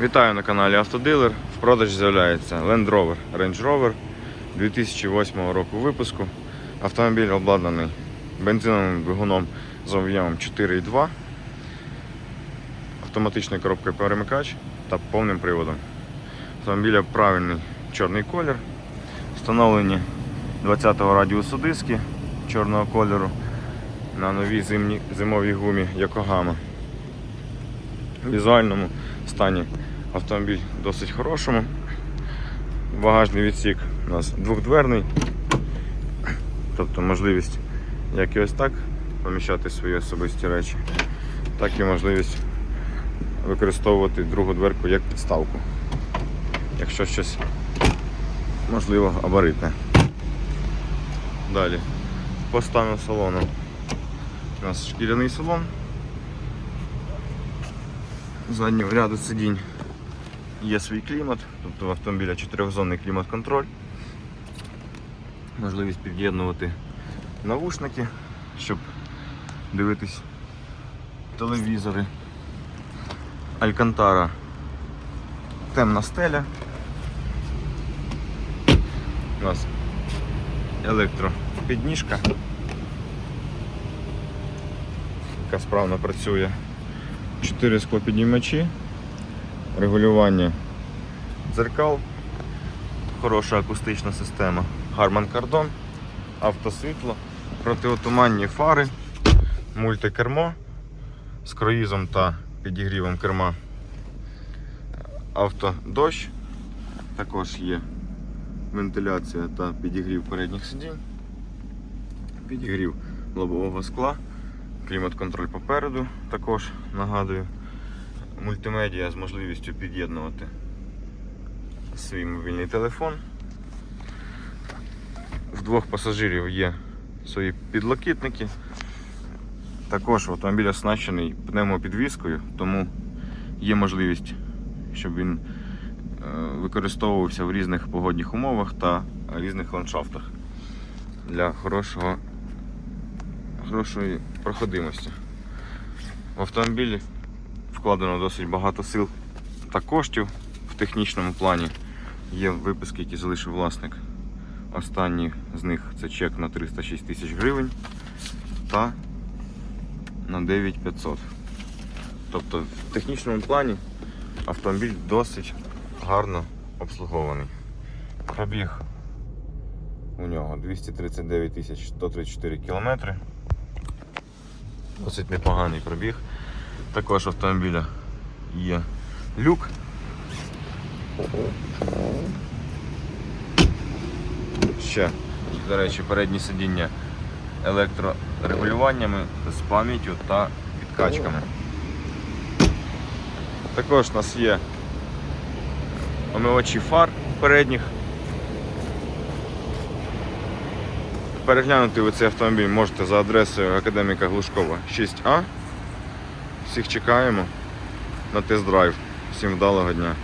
Вітаю на каналі Автодилер. В продаж з'являється Land Rover Range Rover 2008 року випуску. Автомобіль обладнаний бензиновим двигуном з об'ємом 4,2, автоматичною коробкою перемикач та повним приводом. Автомобіля правильний чорний колір. Встановлені 20-го радіусу диски чорного кольору на новій зимні, зимовій гумі Yokohama. Візуальному стані автомобіль досить хорошому. Багажний відсік у нас двохдверний, тобто можливість як і ось так поміщати свої особисті речі, так і можливість використовувати другу дверку як підставку, якщо щось можливо абаритне. Далі по стану салону. У нас шкіряний салон заднього ряду сидінь є свій клімат, тобто в автомобіля чотирьохзонний клімат-контроль. Можливість під'єднувати навушники, щоб дивитись телевізори. Алькантара темна стеля. У нас електропідніжка, яка справно працює. 4 склопіднімачі, регулювання дзеркал, хороша акустична система, Harman Kardon, автосвітло, протиотуманні фари, мультикермо. З круїзом та підігрівом керма, автодощ, також є вентиляція та підігрів передніх сидінь, підігрів лобового скла. Клімат-контроль попереду також нагадую. Мультимедіа з можливістю під'єднувати свій мобільний телефон. В двох пасажирів є свої підлокітники. Також автомобіль оснащений пневмопідвіскою, тому є можливість, щоб він е, використовувався в різних погодних умовах та різних ландшафтах для хорошого хорошої проходимості. В автомобілі вкладено досить багато сил та коштів в технічному плані. Є виписки, які залишив власник. Останній з них це чек на 306 тисяч гривень та на 9500. Тобто в технічному плані автомобіль досить гарно обслугований. Пробіг у нього 239 тисяч 134 кілометри. Досить непоганий пробіг. Також автомобіля є люк. Ще, до речі, передні сидіння електрорегулюваннями з пам'яттю та підкачками. Також у нас є омивачі фар передніх. Переглянути ви цей автомобіль можете за адресою Академіка Глушкова 6А. Всіх чекаємо на тест-драйв. Всім вдалого дня.